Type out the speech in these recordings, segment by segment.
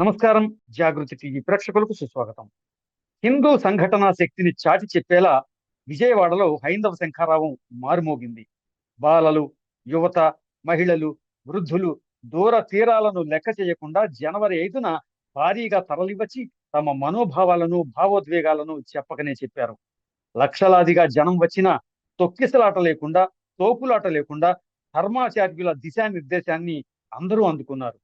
నమస్కారం. జాగృతి టీవీ ప్రేక్షకులకు సుస్వాగతం. హిందూ సంఘటనా శక్తిని చాటి చెప్పేలా విజయవాడలో హైందవ శంఖారావం మారుమోగింది. బాలలు యువత మహిళలు వృద్ధులు దూర తీరాలను లెక్క చేయకుండా జనవరి ఐదున భారీగా తరలివచ్చి తమ మనోభావాలను భావోద్వేగాలను చెప్పకనే చెప్పారు. లక్షలాదిగా జనం వచ్చినా తొక్కిసలాట లేకుండా తోపులాట లేకుండా ధర్మాచార్యుల దిశానిర్దేశాన్ని అందరూ అందుకున్నారు.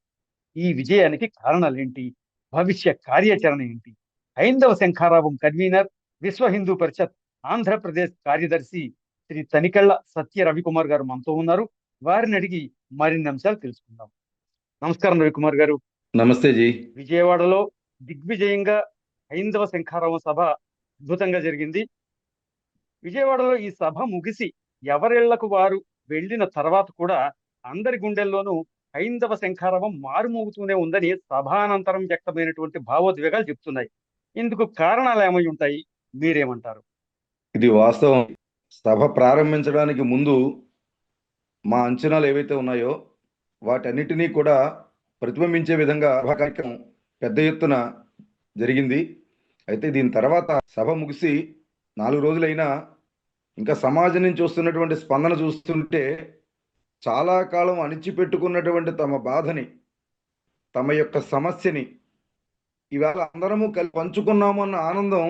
ఈ విజయానికి కారణాలేంటి? భవిష్య కార్యాచరణ ఏంటి? హైందవ శంఖారావం కన్వీనర్ విశ్వ హిందూ పరిషత్ ఆంధ్రప్రదేశ్ కార్యదర్శి శ్రీ తనికెళ్ళ సత్య రవికుమార్ గారు మనతో ఉన్నారు. వారిని అడిగి మరిన్ని అంశాలు తెలుసుకుందాం. నమస్కారం రవికుమార్ గారు. నమస్తే జీ. విజయవాడలో దిగ్విజయంగా హైందవ శంఖారావం సభ అద్భుతంగా జరిగింది. విజయవాడలో ఈ సభ ముగిసి ఎవరిళ్ళకు వారు వెళ్ళిన తర్వాత కూడా అందరి గుండెల్లోనూ హైందవ శంఖారవం మారుమోగుతూనే ఉందని సభానంతరం వ్యక్తమైనటువంటి భావోద్వేగాలు చెప్తున్నాయి. ఇందుకు కారణాలు ఏమై ఉంటాయి? మీరేమంటారు? ఇది వాస్తవం. సభ ప్రారంభించడానికి ముందు మా అంచనాలు ఏవైతే ఉన్నాయో వాటన్నిటినీ కూడా ప్రతిబింబించే విధంగా కార్యక్రమం పెద్ద ఎత్తున జరిగింది. అయితే దీని తర్వాత సభ ముగిసి నాలుగు రోజులైనా ఇంకా సమాజం నుంచి వస్తున్నటువంటి స్పందన చూస్తుంటే చాలా కాలం అణిచిపెట్టుకున్నటువంటి తమ బాధని తమ యొక్క సమస్యని ఇవాళ అందరము కలిసి పంచుకున్నాము అన్న ఆనందం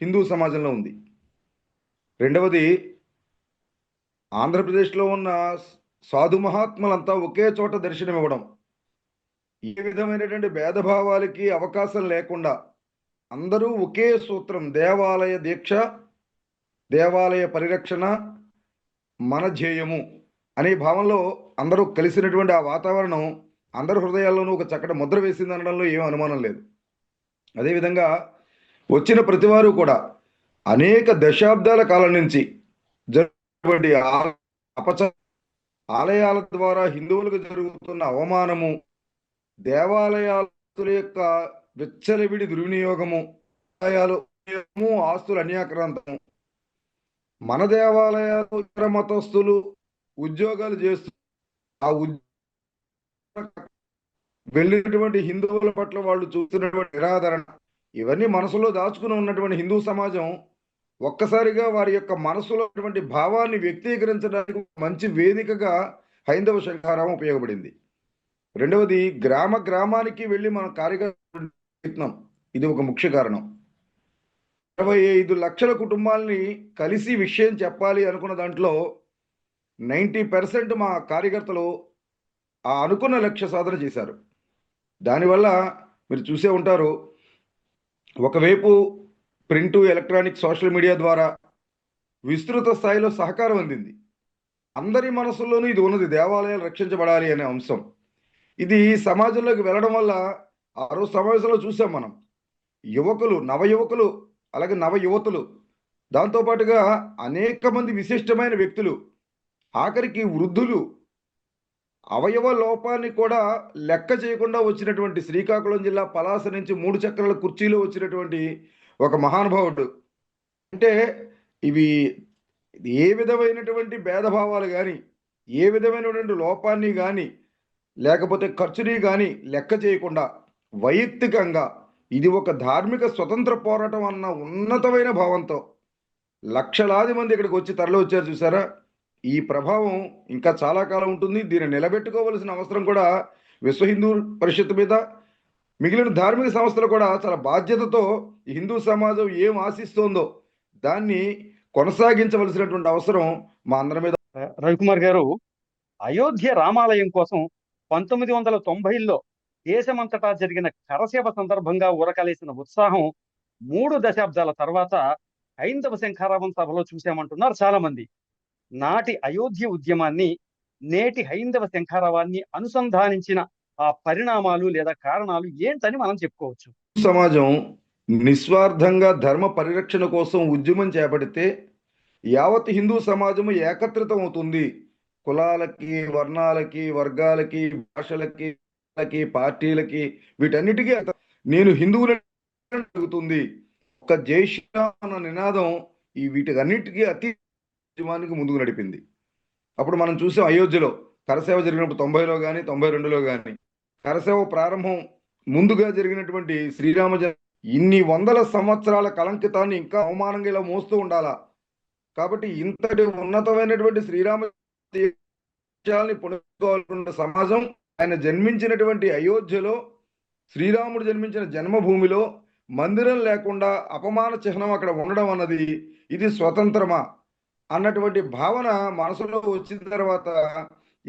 హిందూ సమాజంలో ఉంది. రెండవది ఆంధ్రప్రదేశ్లో ఉన్న సాధు మహాత్మలంతా ఒకే చోట దర్శనం ఇవ్వడం ఏ విధమైనటువంటి భేదభావాలకి అవకాశం లేకుండా అందరూ ఒకే సూత్రం దేవాలయ దీక్ష దేవాలయ పరిరక్షణ మన ధ్యేయము. అనే భావంలో అందరూ కలిసినటువంటి ఆ వాతావరణం అందరి హృదయాల్లోనూ ఒక చక్కటి ముద్ర వేసింది అనడంలో ఏం అనుమానం లేదు. అదేవిధంగా వచ్చిన ప్రతివారు కూడా అనేక దశాబ్దాల కాలం నుంచి జరిగినటువంటి అపచ ఆలయాల ద్వారా హిందువులకు జరుగుతున్న అవమానము దేవాలయాల యొక్క విచ్చలవిడి దుర్వినియోగము ఆలయాలు ఆస్తులు అన్యాక్రాంతము మన దేవాలయాలు ఇతర మతస్థులు ఉద్యోగాలు చేస్తూ ఆ ఉద్యోగ వెళ్ళినటువంటి హిందువుల పట్ల వాళ్ళు చూస్తున్నటువంటి నిరాదరణ ఇవన్నీ మనసులో దాచుకుని ఉన్నటువంటి హిందూ సమాజం ఒక్కసారిగా వారి యొక్క మనసులో ఉన్నటువంటి భావాన్ని వ్యక్తీకరించడానికి మంచి వేదికగా హైందవ శంఖారావం ఉపయోగపడింది. రెండవది గ్రామ గ్రామానికి వెళ్ళి మన కార్యక్రమం ఇది ఒక ముఖ్య కారణం. ఇరవై ఐదు లక్షల కుటుంబాలని కలిసి విషయం చెప్పాలి అనుకున్న దాంట్లో నైంటీ పర్సెంట్ మా కార్యకర్తలు ఆ అనుకున్న లక్ష్య సాధన చేశారు. దానివల్ల మీరు చూసే ఉంటారు ఒకవైపు ప్రింటు ఎలక్ట్రానిక్ సోషల్ మీడియా ద్వారా విస్తృత స్థాయిలో సహకారం అందింది. అందరి మనసుల్లోనూ ఇది ఉన్నది దేవాలయాలు రక్షించబడాలి అనే అంశం. ఇది సమాజంలోకి వెళ్ళడం వల్ల ఆ రోజు సమావేశంలో చూసాం మనం. యువకులు నవ యువకులు అలాగే నవ యువతులు దాంతోపాటుగా అనేక మంది విశిష్టమైన వ్యక్తులు ఆఖరికి వృద్ధులు అవయవ లోపాన్ని కూడా లెక్క చేయకుండా వచ్చినటువంటి శ్రీకాకుళం జిల్లా పలాస నుంచి మూడు చక్రాల కుర్చీలో వచ్చినటువంటి ఒక మహానుభావుడు. అంటే ఇవి ఏ విధమైనటువంటి భేదభావాలు కానీ ఏ విధమైనటువంటి లోపాన్ని కానీ లేకపోతే ఖర్చుని కానీ లెక్క చేయకుండా వైయక్తికంగా ఇది ఒక ధార్మిక స్వతంత్ర పోరాటం అన్న ఉన్నతమైన భావంతో లక్షలాది మంది ఇక్కడికి వచ్చి తరలి వచ్చారు చూసారా? ఈ ప్రభావం ఇంకా చాలా కాలం ఉంటుంది. దీన్ని నిలబెట్టుకోవలసిన అవసరం కూడా విశ్వ హిందూ పరిషత్ మీద మిగిలిన ధార్మిక సంస్థలు కూడా చాలా బాధ్యతతో హిందూ సమాజం ఏం ఆశిస్తోందో దాన్ని కొనసాగించవలసినటువంటి అవసరం మా అందరి మీద రవికుమార్ గారు అయోధ్య రామాలయం కోసం పంతొమ్మిది వందల తొంభైలో దేశమంతటా జరిగిన కరసేవ సందర్భంగా ఉరకలేసిన ఉత్సాహం మూడు దశాబ్దాల తర్వాత హైందవ శంఖారావం సభలో చూశామంటున్నారు చాలా మంది నాటి అయోధ్య ఉద్యమాన్ని నేటి హైందవ శంఖారావాన్ని అనుసంధానించిన ఆ పరిణామాలు లేదా కారణాలు ఏంటని మనం చెప్పుకోవచ్చు. సమాజం నిస్వార్థంగా ధర్మ పరిరక్షణ కోసం ఉద్యమం చేపడితే యావత్ హిందూ సమాజము ఏకత్రితం అవుతుంది కులాలకి వర్ణాలకి వర్గాలకి భాషలకి పార్టీలకి వీటన్నిటికీ నేను హిందువులు ఒక జై శ్రీరామ్ అన్న నినాదం ఈ వీటికన్నిటికీ అతి ఉద్యమానికి ముందుకు నడిపింది. అప్పుడు మనం చూసాం అయోధ్యలో కరసేవ జరిగినప్పుడు తొంభైలో కానీ తొంభై రెండులో కానీ కరసేవ ప్రారంభం ముందుగా జరిగినటువంటి శ్రీరామ ఇన్ని వందల సంవత్సరాల కలంకితాన్ని ఇంకా అవమానంగా ఇలా మోస్తూ ఉండాలా? కాబట్టి ఇంతటి ఉన్నతమైనటువంటి శ్రీరామ విషయాల్ని సమాజం ఆయన జన్మించినటువంటి అయోధ్యలో శ్రీరాముడు జన్మించిన జన్మభూమిలో మందిరం లేకుండా అపమాన చిహ్నం అక్కడ ఉండడం అన్నది ఇది స్వతంత్రమా? అన్నటువంటి భావన మనసులో వచ్చిన తర్వాత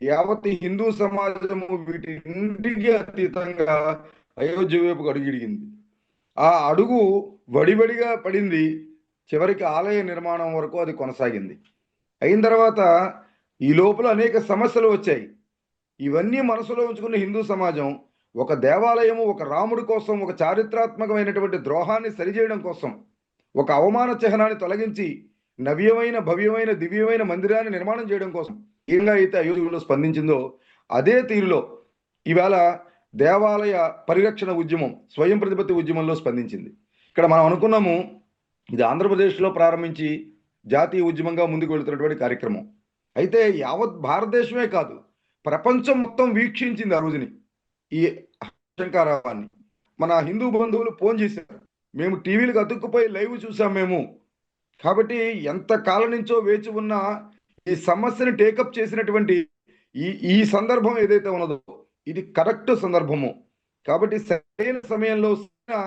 యావత్ హిందూ సమాజము వీటింటికి అతీతంగా అయోధ్య వైపు అడుగిడిగింది ఆ అడుగు వడివడిగా పడింది. చివరికి ఆలయ నిర్మాణం వరకు అది కొనసాగింది. అయిన తర్వాత ఈ లోపల అనేక సమస్యలు వచ్చాయి. ఇవన్నీ మనసులో ఉంచుకున్న హిందూ సమాజం ఒక దేవాలయము ఒక రాముడి కోసం ఒక చారిత్రాత్మకమైనటువంటి ద్రోహాన్ని సరిచేయడం కోసం ఒక అవమాన చిహ్నాన్ని తొలగించి నవ్యమైన భవ్యమైన దివ్యమైన మందిరాన్ని నిర్మాణం చేయడం కోసం ఏంగా అయితే అయోధ్యలో స్పందించిందో అదే తీరులో ఇవాళ దేవాలయ పరిరక్షణ ఉద్యమం స్వయం ప్రతిపత్తి ఉద్యమంలో స్పందించింది. ఇక్కడ మనం అనుకున్నాము ఇది ఆంధ్రప్రదేశ్లో ప్రారంభించి జాతీయ ఉద్యమంగా ముందుకు వెళుతున్నటువంటి కార్యక్రమం. అయితే యావత్ భారతదేశమే కాదు ప్రపంచం మొత్తం వీక్షించింది ఆ రోజుని ఈ శంకారావాన్ని మన హిందూ బంధువులు ఫోన్ చేశారు మేము టీవీలకు అతుక్కుపోయి లైవ్ చూసాం మేము. కాబట్టి ఎంత కాలం నుంచో వేచి ఉన్న ఈ సమస్యని టేకప్ చేసినటువంటి ఈ ఈ సందర్భం ఏదైతే ఉన్నదో ఇది కరెక్ట్ సందర్భము. కాబట్టి సరైన సమయంలో సరైన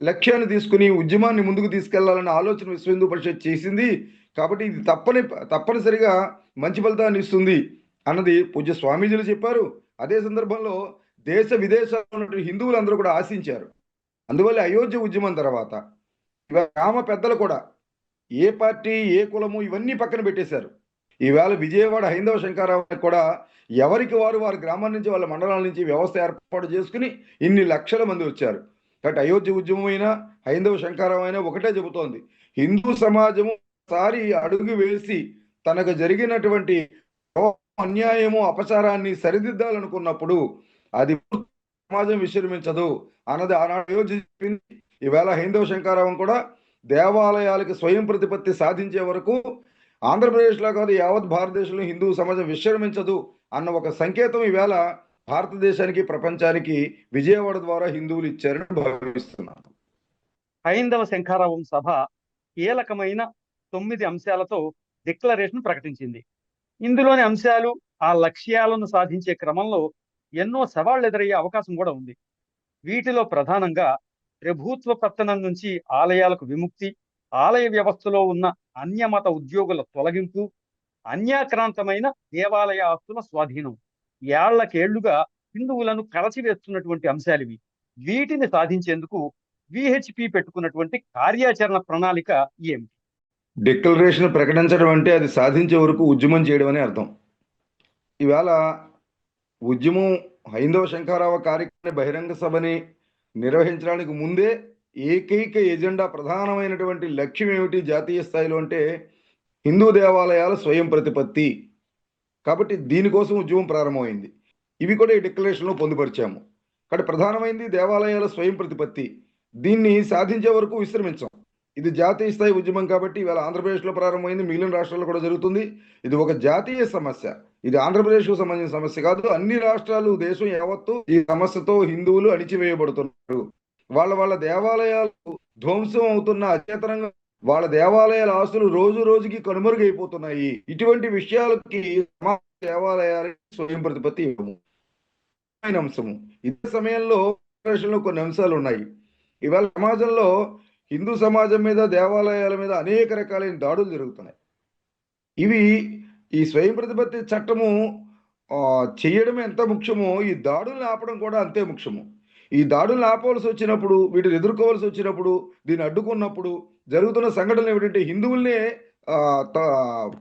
లక్ష్యాన్ని తీసుకుని ఉద్యమాన్ని ముందుకు తీసుకెళ్ళాలన్న ఆలోచన విశ్వ హిందూ పరిషత్ చేసింది. కాబట్టి ఇది తప్పని తప్పనిసరిగా మంచి ఫలితాన్ని ఇస్తుంది అన్నది పూజ్య స్వామీజీలు చెప్పారు. అదే సందర్భంలో దేశ విదేశాల్లో ఉన్నటువంటి హిందువులందరూ కూడా ఆశించారు. అందువల్ల అయోధ్య ఉద్యమం తర్వాత గ్రామ పెద్దలు కూడా ఏ పార్టీ ఏ కులము ఇవన్నీ పక్కన పెట్టేశారు. ఈవేళ విజయవాడ హైందవ శంకారావు కూడా ఎవరికి వారు వారి గ్రామం నుంచి వాళ్ళ మండలాల నుంచి వ్యవస్థ ఏర్పాటు చేసుకుని ఇన్ని లక్షల మంది వచ్చారు. కాబట్టి అయోధ్య ఉద్యమం అయినా హైందవ శంకారావు అయినా ఒకటే చెబుతోంది. హిందూ సమాజము సారి అడుగు వేసి తనకు జరిగినటువంటి అన్యాయము అపచారాన్ని సరిదిద్దాలనుకున్నప్పుడు అది సమాజం విశ్రమించదు అన్నది ఆనాడు అయోధ్య చెప్పింది. ఈవేళ హైందవ శంకారావం కూడా దేవాలయాలకు స్వయం ప్రతిపత్తి సాధించే వరకు ఆంధ్రప్రదేశ్లో కాదు యావత్ భారతదేశంలో హిందూ సమాజం విశ్రమించదు అన్న ఒక సంకేతం ఈవేళ భారతదేశానికి ప్రపంచానికి విజయవాడ ద్వారా హిందువులు ఇచ్చారని భావిస్తున్నాను. హైందవ శంఖారావం సభ కీలకమైన తొమ్మిది అంశాలతో డిక్లరేషన్ ప్రకటించింది. ఇందులోని అంశాలు ఆ లక్ష్యాలను సాధించే క్రమంలో ఎన్నో సవాళ్ళు ఎదురయ్యే అవకాశం కూడా ఉంది. వీటిలో ప్రధానంగా ప్రభుత్వ పత్తనం నుంచి ఆలయాలకు విముక్తి ఆలయ వ్యవస్థలో ఉన్న అన్యమత ఉద్యోగుల తొలగింపు అన్యాక్రాంతమైన దేవాలయ ఆస్తుల స్వాధీనం. ఏళ్ళకేళ్ళుగా హిందువులను కలచివేస్తున్నటువంటి అంశాలివి. వీటిని సాధించేందుకు విహెచ్పి పెట్టుకున్నటువంటి కార్యాచరణ ప్రణాళిక ఏమిటి? డిక్లరేషన్ ప్రకటించడం అంటే అది సాధించే వరకు ఉద్యమం చేయడం అని అర్థం. ఈవేళ ఉద్యమం హైందవ శంకారావ కార్యక్రమ బహిరంగ సభని నిర్వహించడానికి ముందే ఏకైక ఎజెండా ప్రధానమైనటువంటి లక్ష్యం ఏమిటి? జాతీయ స్థాయిలో అంటే హిందూ దేవాలయాల స్వయం ప్రతిపత్తి. కాబట్టి దీనికోసం ఉద్యమం ప్రారంభమైంది. ఇవి కూడా ఈ డిక్లరేషన్లో పొందుపరిచాము. కాబట్టి ప్రధానమైంది దేవాలయాల స్వయం ప్రతిపత్తి. దీన్ని సాధించే వరకు విశ్రమించాం. ఇది జాతీయ స్థాయి ఉద్యమం కాబట్టి ఇవాళ ఆంధ్రప్రదేశ్లో ప్రారంభమైంది మిగిలిన రాష్ట్రాల్లో కూడా జరుగుతుంది. ఇది ఒక జాతీయ సమస్య. ఇది ఆంధ్రప్రదేశ్కు సంబంధించిన సమస్య కాదు. అన్ని రాష్ట్రాలు దేశం యావత్తు ఈ సమస్యతో హిందువులు అణిచివేయబడుతున్నారు. వాళ్ళ వాళ్ళ దేవాలయాలు ధ్వంసం అవుతున్న అచేతనంగా వాళ్ళ దేవాలయాల ఆస్తులు రోజు రోజుకి కనుమరుగైపోతున్నాయి. ఇటువంటి విషయాలకి దేవాలయాలకి స్వయం ప్రతిపత్తి ఇవ్వము. అంశము. ఇదే సమయంలో లో కొన్ని అంశాలు ఉన్నాయి. ఇవాళ సమాజంలో హిందూ సమాజం మీద దేవాలయాల మీద అనేక రకాలైన దాడులు జరుగుతున్నాయి. ఇవి ఈ స్వయం ప్రతిపత్తి చట్టము చేయడం ఎంత ముఖ్యమో ఈ దాడులను ఆపడం కూడా అంతే ముఖ్యము. ఈ దాడులను ఆపవలసి వచ్చినప్పుడు వీటిని ఎదుర్కోవాల్సి వచ్చినప్పుడు దీన్ని అడ్డుకున్నప్పుడు జరుగుతున్న సంఘటనలు ఏమిటంటే హిందువుల్నే త-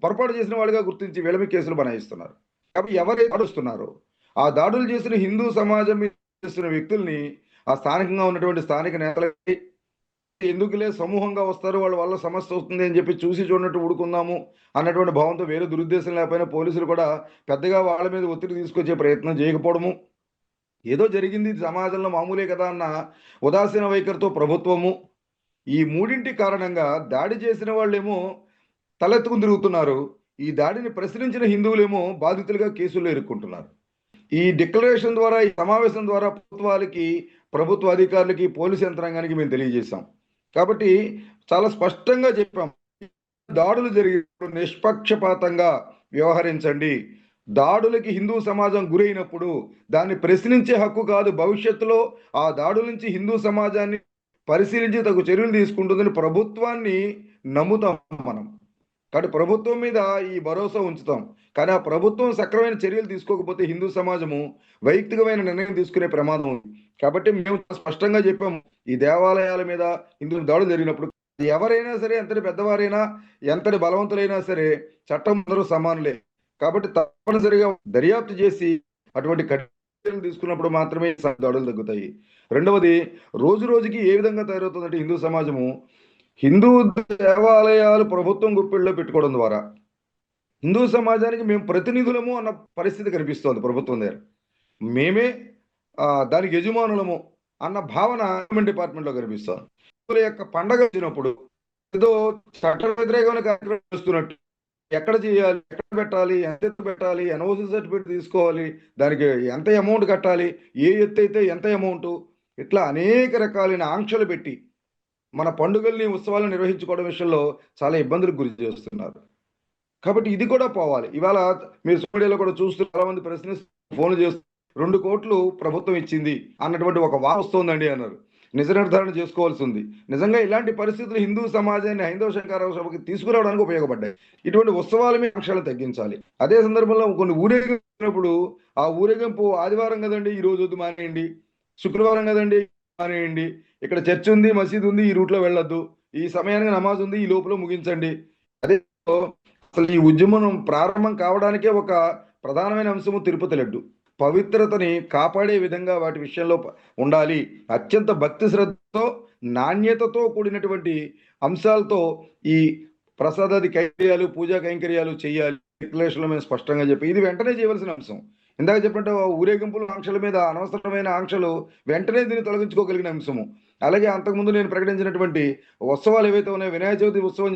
పొరపాటు చేసిన వాళ్ళుగా గుర్తించి వీళ్ళ మీద కేసులు బనాయిస్తున్నారు. కాబట్టి ఎవరైతే దాడుస్తున్నారో ఆ దాడులు చేసిన హిందూ సమాజం మీద చేస్తున్న వ్యక్తుల్ని ఆ స్థానికంగా ఉన్నటువంటి స్థానిక నేతలకి ఎందుకులే సమూహంగా వస్తారు? వాళ్ళ వల్ల సమస్య వస్తుంది అని చెప్పి చూసి చూడనట్టు ఊడుకుందాము అన్నటువంటి భావంతో వేరే దురుద్దేశం లేకపోయినా పోలీసులు కూడా పెద్దగా వాళ్ళ మీద ఒత్తిడి తీసుకొచ్చే ప్రయత్నం చేయకపోవడము. ఏదో జరిగింది సమాజంలో మామూలే కదా అన్న ఉదాసీన వైఖరితో ప్రభుత్వము. ఈ మూడింటి కారణంగా దాడి చేసిన వాళ్ళేమో తలెత్తుకుని తిరుగుతున్నారు. ఈ దాడిని ప్రశ్నించిన హిందువులేమో బాధితులుగా కేసుల్లో ఇరుక్కుంటున్నారు. ఈ డిక్లరేషన్ ద్వారా ఈ సమావేశం ద్వారా ప్రభుత్వాలకి ప్రభుత్వ అధికారులకి పోలీసు యంత్రాంగానికి మేము తెలియజేశాం. కాబట్టి చాలా స్పష్టంగా చెప్పాం. దాడులు జరిగినప్పుడు నిష్పక్షపాతంగా వ్యవహరించండి. దాడులకి హిందూ సమాజం గురైనప్పుడు దాన్ని ప్రశ్నించే హక్కు కాదు. భవిష్యత్తులో ఆ దాడుల నుంచి హిందూ సమాజాన్ని పరిశీలించి తగు చర్యలు తీసుకుంటుందని ప్రభుత్వాన్ని నమ్ముతాం మనం. కాబట్టి ప్రభుత్వం మీద ఈ భరోసా ఉంచుతాం. కానీ ఆ ప్రభుత్వం సక్రమైన చర్యలు తీసుకోకపోతే హిందూ సమాజము వైయక్తికమైన నిర్ణయం తీసుకునే ప్రమాదం ఉంది. కాబట్టి మేము స్పష్టంగా చెప్పాము ఈ దేవాలయాల మీద హిందువులు దాడులు జరిగినప్పుడు ఎవరైనా సరే ఎంతటి పెద్దవారైనా ఎంతటి బలవంతులైనా సరే చట్టం అందరూ సమానులే. కాబట్టి తప్పనిసరిగా దర్యాప్తు చేసి అటువంటి చర్యలు తీసుకున్నప్పుడు మాత్రమే దాడులు తగ్గుతాయి. రెండవది రోజు రోజుకి ఏ విధంగా తయారవుతుందంటే హిందూ సమాజము హిందూ దేవాలయాలు ప్రభుత్వం గుప్పిళ్ళలో పెట్టుకోవడం ద్వారా. హిందూ సమాజానికి మేము ప్రతినిధులము అన్న పరిస్థితి కనిపిస్తోంది ప్రభుత్వం దగ్గర. మేమే దానికి యజమానులము అన్న భావన గవర్నమెంట్ డిపార్ట్మెంట్లో కనిపిస్తుంది యొక్క పండగ వచ్చినప్పుడు ఏదో చట్ట వ్యతిరేకమైన కార్యక్రమం చేస్తున్నట్టు ఎక్కడ చేయాలి ఎక్కడ పెట్టాలి ఎంత ఎత్తు పెట్టాలి ఎన్ఓసి సర్టిఫికేట్ తీసుకోవాలి దానికి ఎంత అమౌంట్ కట్టాలి ఏ ఎత్తు అయితే ఎంత అమౌంట్ ఇట్లా అనేక రకాలైన ఆంక్షలు పెట్టి మన పండుగల్ని ఉత్సవాలను నిర్వహించుకోవడం విషయంలో చాలా ఇబ్బందులకు గురి చేస్తున్నారు. కాబట్టి ఇది కూడా పోవాలి. ఇవాళ మీరు సోడియాలో కూడా చూస్తూ చాలా మంది ప్రశ్నిస్తూ ఫోన్ చేస్తూ రెండు కోట్లు ప్రభుత్వం ఇచ్చింది అన్నటువంటి ఒక వార్త వస్తోందండి అన్నారు. నిజ నిర్ధారణ చేసుకోవాల్సి ఉంది నిజంగా ఇలాంటి పరిస్థితులు హిందూ సమాజాన్ని హైందవ శంకరావ సభకి తీసుకురావడానికి ఉపయోగపడ్డాయి. ఇటువంటి ఉత్సవాల మీద ఆంక్షలు తగ్గించాలి. అదే సందర్భంలో కొన్ని ఊరేగించినప్పుడు ఆ ఊరేగింపు ఆదివారం కదండి ఈ రోజు వద్దు మానేయండి. శుక్రవారం కదండి మానేయండి. ఇక్కడ చర్చ్ ఉంది మసీద్ ఉంది ఈ రూట్లో వెళ్ళొద్దు. ఈ సమయానికి నమాజ్ ఉంది ఈ లోపల ముగించండి. అదే అసలు ఈ ఉద్యమం ప్రారంభం కావడానికే ఒక ప్రధానమైన అంశము తిరుపతి లడ్డు. పవిత్రతని కాపాడే విధంగా వాటి విషయంలో ఉండాలి. అత్యంత భక్తి శ్రద్ధతో నాణ్యతతో కూడినటువంటి అంశాలతో ఈ ప్రసాదాది కైంకర్యాలు పూజా కైంకర్యాలు చేయాలి. డిక్లరేషన్లో మేము స్పష్టంగా చెప్పి ఇది వెంటనే చేయవలసిన అంశం. ఇందాక చెప్పినట్టు ఆ ఊరేగింపుల ఆంక్షల మీద అనవసరమైన ఆంక్షలు వెంటనే దీన్ని తొలగించుకోగలిగిన అంశము. అలాగే అంతకుముందు నేను ప్రకటించినటువంటి ఉత్సవాలు ఏవైతే ఉన్నాయో వినాయక చవితి ఉత్సవం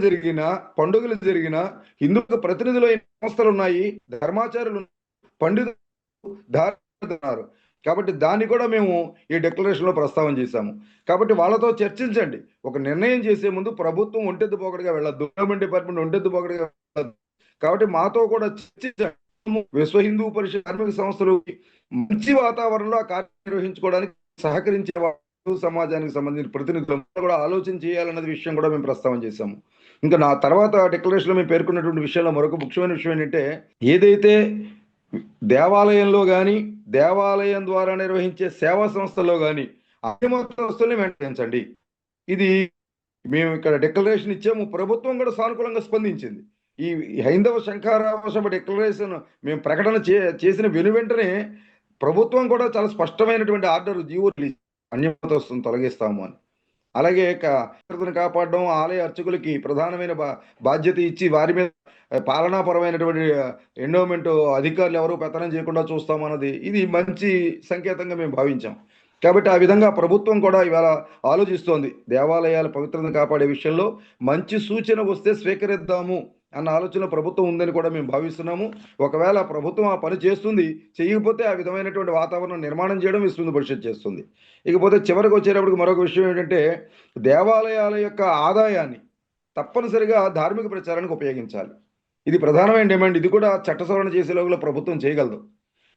జరిగిన పండుగలు జరిగిన హిందూ ప్రతినిధులైన సంస్థలు ఉన్నాయి ధర్మాచారులు పండితులు కాబట్టి దాన్ని కూడా మేము ఈ డిక్లరేషన్లో ప్రస్తావన చేశాము. కాబట్టి వాళ్ళతో చర్చించండి. ఒక నిర్ణయం చేసే ముందు ప్రభుత్వం ఒంటెద్దు పోకడిగా వెళ్ళదు గవర్నమెంట్ డిపార్ట్మెంట్ ఒంటెద్దు పోకడిగా వెళ్ళొద్దు. కాబట్టి మాతో కూడా చర్చించండి. విశ్వ హిందూ పరిషత్ కార్మిక సంస్థలు మంచి వాతావరణంలో ఆ కార్యం నిర్వహించుకోవడానికి సహకరించే సమాజానికి సంబంధించిన ప్రతినిధులు కూడా ఆలోచన చేయాలన్నది విషయం కూడా మేము ప్రస్తావన చేశాము. ఇంకా నా తర్వాత డిక్లరేషన్లో మేము పేర్కొన్నటువంటి విషయంలో మరొక ముఖ్యమైన విషయం ఏంటంటే ఏదైతే దేవాలయంలో కానీ దేవాలయం ద్వారా నిర్వహించే సేవా సంస్థల్లో కానీ అన్ని మొత్తం వస్తువుల్ని ఇది మేము ఇక్కడ డిక్లరేషన్ ఇచ్చాము. ప్రభుత్వం కూడా సానుకూలంగా స్పందించింది. ఈ హైందవ శంకరావసభ డిక్లరేషన్ మేము ప్రకటన చే చేసిన వెను వెంటనే ప్రభుత్వం కూడా చాలా స్పష్టమైనటువంటి ఆర్డర్ జీవో రిలీజ్ అన్యమతస్తులను తొలగిస్తాము అని. అలాగే కాపాడడం ఆలయ అర్చకులకి ప్రధానమైన బాధ్యత ఇచ్చి వారి మీద పాలనాపరమైనటువంటి ఎండోమెంట్ అధికారులు ఎవరు పెత్తనం చేయకుండా చూస్తామన్నది ఇది మంచి సంకేతంగా మేము భావించాం. కాబట్టి ఆ విధంగా ప్రభుత్వం కూడా ఇవాళ ఆలోచిస్తోంది. దేవాలయాల పవిత్రతను కాపాడే విషయంలో మంచి సూచన వస్తే స్వీకరిద్దాము. అన్న ఆలోచన ప్రభుత్వం ఉందని కూడా మేము భావిస్తున్నాము. ఒకవేళ ప్రభుత్వం ఆ పని చేస్తుంది చేయకపోతే ఆ విధమైనటువంటి వాతావరణం నిర్మాణం చేయడం విశ్వ పరిషత్ చేస్తుంది. ఇకపోతే చివరికి వచ్చేటప్పటికి మరొక విషయం ఏంటంటే దేవాలయాల యొక్క ఆదాయాన్ని తప్పనిసరిగా ధార్మిక ప్రచారానికి ఉపయోగించాలి. ఇది ప్రధానమైన డిమాండ్. ఇది కూడా చట్ట సవరణ చేసే లోపల ప్రభుత్వం చేయగలదు.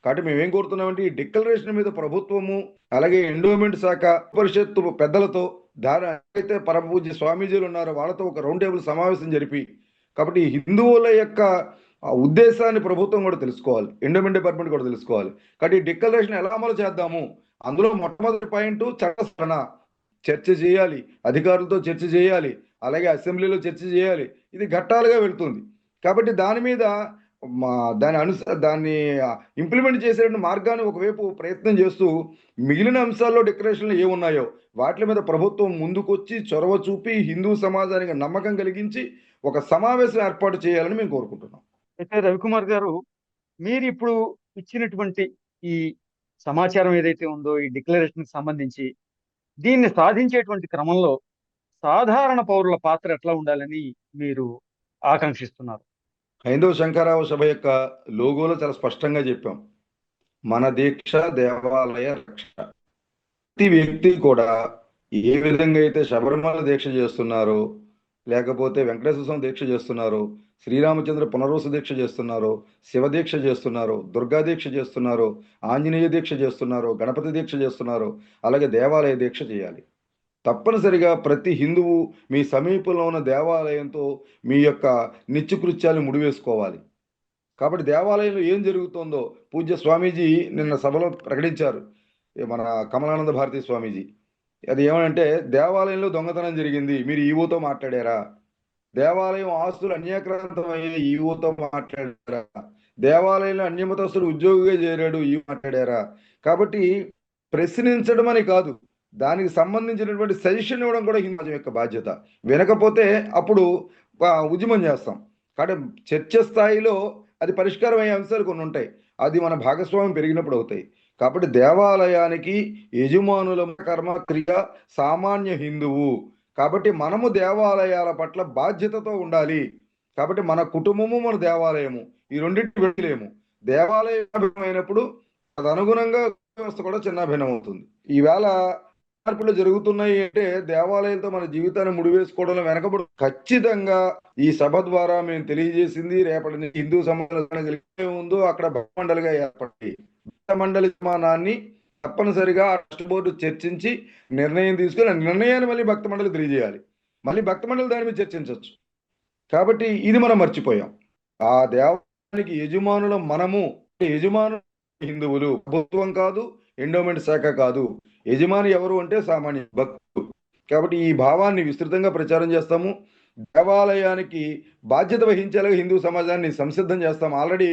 కాబట్టి మేమేం కోరుతున్నామంటే ఈ డిక్లరేషన్ మీద ప్రభుత్వము అలాగే ఎండోమెంట్ శాఖ పరిషత్తు పెద్దలతో దాని అయితే పరమపూజ్య స్వామీజీలు ఉన్నారో వాళ్ళతో ఒక రౌండ్ టేబుల్ సమావేశం జరిపి కాబట్టి హిందువుల యొక్క ఉద్దేశాన్ని ప్రభుత్వం కూడా తెలుసుకోవాలి. ఎండోమెంట్ డిపార్ట్మెంట్ కూడా తెలుసుకోవాలి. కాబట్టి ఈ డిక్లరేషన్ ఎలా అమలు చేద్దాము? అందులో మొట్టమొదటి పాయింట్ చట్టసరణ చర్చ చేయాలి. అధికారులతో చర్చ చేయాలి. అలాగే అసెంబ్లీలో చర్చ చేయాలి. ఇది ఘట్టాలుగా వెళ్తుంది. కాబట్టి దాని మీద మా దాని అను దాన్ని ఇంప్లిమెంట్ చేసే మార్గాన్ని ఒకవైపు ప్రయత్నం చేస్తూ మిగిలిన అంశాల్లో డిక్లరేషన్లు ఏమున్నాయో వాటి మీద ప్రభుత్వం ముందుకొచ్చి చొరవ చూపి హిందూ సమాజానికి నమ్మకం కలిగించి ఒక సమావేశం ఏర్పాటు చేయాలని మేము కోరుకుంటున్నాం. అయితే రవికుమార్ గారు మీరు ఇప్పుడు ఇచ్చినటువంటి ఈ సమాచారం ఏదైతే ఉందో ఈ డిక్లరేషన్కి సంబంధించి దీన్ని సాధించేటువంటి క్రమంలో సాధారణ పౌరుల పాత్ర ఎట్లా ఉండాలని మీరు ఆకాంక్షిస్తున్నారు? హైందవ శంకరావ సభ యొక్క లోగోలో చాలా స్పష్టంగా చెప్పాం. మన దీక్ష దేవాలయ రక్ష. ప్రతి వ్యక్తి కూడా ఏ విధంగా అయితే శబరిమల దీక్ష చేస్తున్నారో లేకపోతే వెంకటేశ్వర స్వామి దీక్ష చేస్తున్నారు శ్రీరామచంద్ర పునర్వస దీక్ష చేస్తున్నారు శివ దీక్ష దుర్గా దీక్ష చేస్తున్నారో ఆంజనేయ దీక్ష చేస్తున్నారో గణపతి దీక్ష చేస్తున్నారో అలాగే దేవాలయ దీక్ష చేయాలి. తప్పనిసరిగా ప్రతి హిందువు మీ సమీపంలో ఉన్న దేవాలయంతో మీ యొక్క నిత్యకృత్యాలు ముడివేసుకోవాలి. కాబట్టి దేవాలయంలో ఏం జరుగుతుందో పూజ్య స్వామీజీ నిన్న సభలో ప్రకటించారు. మన కమలానంద భారతీ స్వామీజీ. అది ఏమంటే దేవాలయంలో దొంగతనం జరిగింది మీరు ఈవోతో మాట్లాడారా? దేవాలయం ఆస్తులు అన్యాక్రాంతమయ్యే ఈవోతో మాట్లాడారా? దేవాలయంలో అన్యమతస్తుడు ఉద్యోగిగా చేరాడు ఈ మాట్లాడారా? కాబట్టి ప్రశ్నించడం అని కాదు దానికి సంబంధించినటువంటి సజెషన్ ఇవ్వడం కూడా హిందూ యొక్క బాధ్యత. వినకపోతే అప్పుడు ఉద్యమం చేస్తాం. కాబట్టి చర్చ స్థాయిలో అది పరిష్కారం అయ్యే అంశాలు కొన్ని ఉంటాయి. అది మన భాగస్వామ్యం పెరిగినప్పుడు అవుతాయి. కాబట్టి దేవాలయానికి యజమానుల కర్మ క్రియ సామాన్య హిందువు. కాబట్టి మనము దేవాలయాల పట్ల బాధ్యతతో ఉండాలి. కాబట్టి మన కుటుంబము మన దేవాలయము. ఈ రెండింటి వెళ్ళలేము. దేవాలయం అయినప్పుడు తదనుగుణంగా వ్యవస్థ కూడా చిన్నాభిన్నం అవుతుంది. ఈవేళ మార్పులు జరుగుతున్నాయి అంటే దేవాలయంతో మన జీవితాన్ని ముడివేసుకోవడంలో వెనకబడు ఖచ్చితంగా ఈ సభ ద్వారా మేము తెలియజేసింది రేపటి నుంచి హిందూ సమాజం ఉందో అక్కడ మండలిగా ఏర్పడి మండలి సమానాన్ని తప్పనిసరిగా ట్రస్ట్ బోర్డు చర్చించి నిర్ణయం తీసుకుని నిర్ణయాన్ని మళ్ళీ భక్త మండలి తెలియజేయాలి. మళ్ళీ భక్త మండలి దాని మీద చర్చించవచ్చు కాబట్టి ఇది మనం మర్చిపోయాం. ఆ దేవాలయానికి యజమానుల మనము. యజమాను హిందువులు. ప్రభుత్వం కాదు ఎండోమెంట్ శాఖ కాదు. యజమాని ఎవరు అంటే సామాన్య భక్తులు కాబట్టి ఈ భావాన్ని విస్తృతంగా ప్రచారం చేస్తాము. దేవాలయానికి బాధ్యత వహించేలాగా హిందూ సమాజాన్ని సంసిద్ధం చేస్తాం. ఆల్రెడీ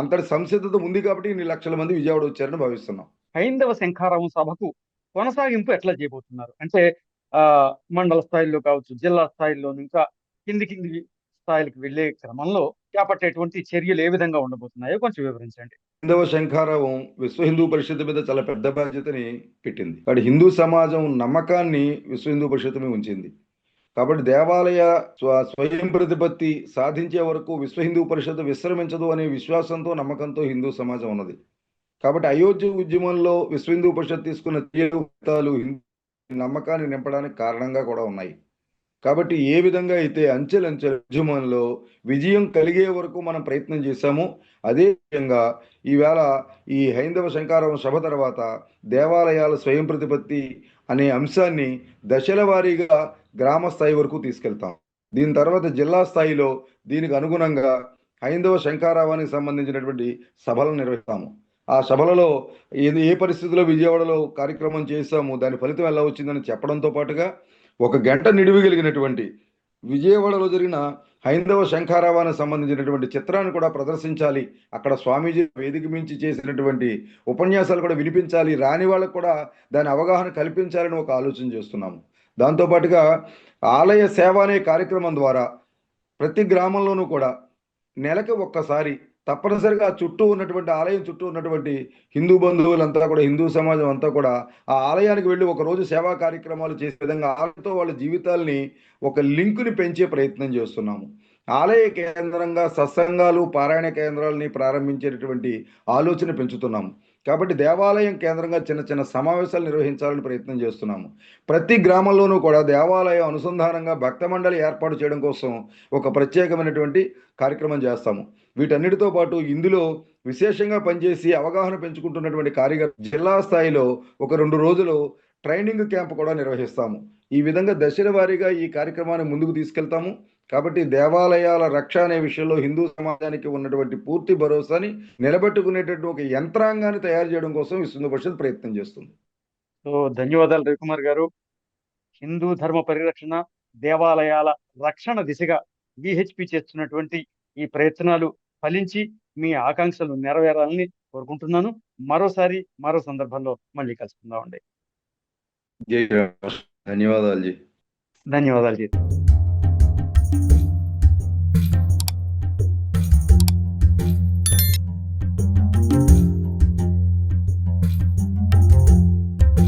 అంతటి సంసిద్ధత ఉంది కాబట్టి ఇన్ని లక్షల మంది విజయవాడ వచ్చారని భావిస్తున్నాం. హైందవ శంఖారావం సభకు కొనసాగింపు ఎట్లా చేయబోతున్నారు? అంటే ఆ మండల స్థాయిలో కావచ్చు జిల్లా స్థాయిలో ఇంకా కింది కింది స్థాయిలకు వెళ్ళే క్రమంలో చేపట్టేటువంటి చర్యలు ఏ విధంగా ఉండబోతున్నాయో కొంచెం వివరించండి. హైందవ శంఖారావం విశ్వ హిందూ పరిషత్ మీద చాలా పెద్ద బాధ్యతని పెట్టింది. కాబట్టి హిందూ సమాజం నమ్మకాన్ని విశ్వ హిందూ పరిషత్ మీద ఉంచింది. కాబట్టి దేవాలయ స్వయం ప్రతిపత్తి సాధించే వరకు విశ్వ హిందూ పరిషత్ విశ్రమించదు అనే విశ్వాసంతో నమ్మకంతో హిందూ సమాజం ఉన్నది. కాబట్టి అయోధ్య ఉద్యమంలో విశ్వ హిందూ పరిషత్ తీసుకున్న చర్యలు నమ్మకాన్ని నింపడానికి కారణంగా కూడా ఉన్నాయి. కాబట్టి ఏ విధంగా అయితే అంచెలంచెల ఉద్యమంలో విజయం కలిగే వరకు మనం ప్రయత్నం చేశామో అదే విధంగా ఈవేళ ఈ హైందవ శంకారం సభ తర్వాత దేవాలయాల స్వయం ప్రతిపత్తి అనే అంశాన్ని దశల వారీగా గ్రామ స్థాయి వరకు తీసుకెళ్తాం. దీని తర్వాత జిల్లా స్థాయిలో దీనికి అనుగుణంగా హైందవ శంకారావానికి సంబంధించినటువంటి సభలను నిర్వహిస్తాము. ఆ సభలలో ఏది ఏ పరిస్థితిలో విజయవాడలో కార్యక్రమం చేశాము దాని ఫలితం ఎలా వచ్చిందని చెప్పడంతో పాటుగా ఒక గంట నిడివి కలిగినటువంటి విజయవాడలో జరిగిన హైందవ శంఖారావానికి సంబంధించినటువంటి చిత్రాన్ని కూడా ప్రదర్శించాలి. అక్కడ స్వామీజీ వేదిక మించి చేసినటువంటి ఉపన్యాసాలు కూడా వినిపించాలి. రాని వాళ్ళకు కూడా దాని అవగాహన కల్పించాలని ఒక ఆలోచన చేస్తున్నాము దాంతోపాటుగా ఆలయ సేవ అనే కార్యక్రమం ద్వారా ప్రతి గ్రామంలోనూ కూడా నెలకి ఒక్కసారి తప్పనిసరిగా చుట్టూ ఉన్నటువంటి ఆలయం చుట్టూ ఉన్నటువంటి హిందూ బంధువులంతా కూడా హిందూ సమాజం అంతా కూడా ఆ ఆలయానికి వెళ్ళి ఒకరోజు సేవా కార్యక్రమాలు చేసే విధంగా ఆలయంతో వాళ్ళ జీవితాల్ని ఒక లింకుని పెంచే ప్రయత్నం చేస్తున్నాము. ఆలయ కేంద్రంగా సత్సంగాలు పారాయణ కేంద్రాలని ప్రారంభించేటటువంటి ఆలోచన పెంచుతున్నాము. కాబట్టి దేవాలయం కేంద్రంగా చిన్న చిన్న సమావేశాలు నిర్వహించాలని ప్రయత్నం చేస్తున్నాము. ప్రతి గ్రామంలోనూ కూడా దేవాలయం అనుసంధానంగా భక్త మండలి ఏర్పాటు చేయడం కోసం ఒక ప్రత్యేకమైనటువంటి కార్యక్రమం చేస్తాము. వీటన్నిటితో పాటు ఇందులో విశేషంగా పనిచేసి అవగాహన పెంచుకుంటున్నటువంటి కార్యకర్త జిల్లా స్థాయిలో ఒక రెండు రోజులు ట్రైనింగ్ క్యాంప్ కూడా నిర్వహిస్తాము. ఈ విధంగా దశల వారీగా ఈ కార్యక్రమాన్ని ముందుకు తీసుకెళ్తాము. కాబట్టి దేవాలయాల రక్ష అనే విషయంలో హిందూ సమాజానికి ఉన్నటువంటి పూర్తి భరోసాని నిలబెట్టుకునేటటువంటి ఒక యంత్రాంగాన్ని తయారు చేయడం కోసం విశ్వ పరిషత్ ప్రయత్నం చేస్తుంది. సో ధన్యవాదాలు రవికుమార్ గారు. హిందూ ధర్మ పరిరక్షణ దేవాలయాల రక్షణ దిశగా విహెచ్పి చేస్తున్నటువంటి ఈ ప్రయత్నాలు ఫలించి మీ ఆకాంక్షలు నెరవేరాలని కోరుకుంటున్నాను. మరోసారి మరో సందర్భంలో మళ్ళీ కలుసుకుందామండి. జై ధన్యవాదాలు జీ. ధన్యవాదాలు జీ.